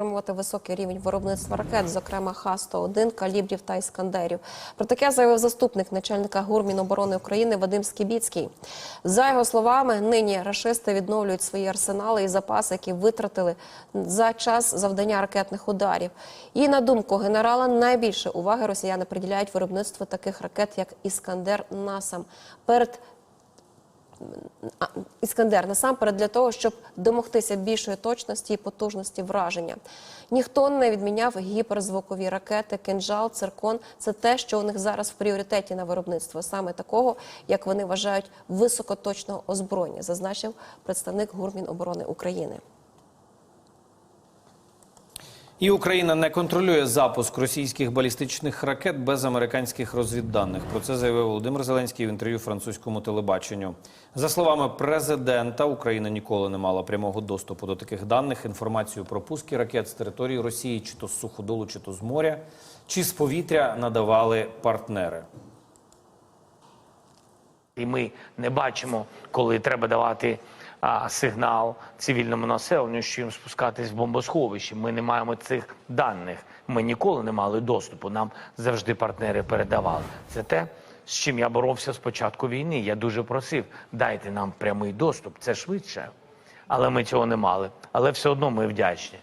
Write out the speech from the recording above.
підтримувати високий рівень виробництва ракет, зокрема Х-101, калібрів та іскандерів. Про таке заявив заступник начальника ГУР Міноборони України Вадим Скібіцький. За його словами, нині рашисти відновлюють свої арсенали і запаси, які витратили за час завдання ракетних ударів. І на думку генерала, найбільше уваги росіяни приділяють виробництву таких ракет, як Іскандер Насам. Перед Іскандер насамперед для того, щоб домогтися більшої точності і потужності враження. Ніхто не відміняв гіперзвукові ракети, кинжал, циркон. Це те, що у них зараз в пріоритеті на виробництво, саме такого, як вони вважають, високоточного озброєння, зазначив представник Гурміноборони України. І Україна не контролює запуск російських балістичних ракет без американських розвідданих. Про це заявив Володимир Зеленський в інтерв'ю французькому телебаченню. За словами президента, Україна ніколи не мала прямого доступу до таких даних. Інформацію про пуски ракет з території Росії, чи то з суходолу, чи то з моря, чи з повітря надавали партнери. І ми не бачимо, коли треба давати а, сигнал цивільному населенню, що їм спускатись в бомбосховище. Ми не маємо цих даних. Ми ніколи не мали доступу. Нам завжди партнери передавали. Це те, з чим я боровся з початку війни. Я дуже просив, дайте нам прямий доступ. Це швидше. Але ми цього не мали. Але все одно ми вдячні.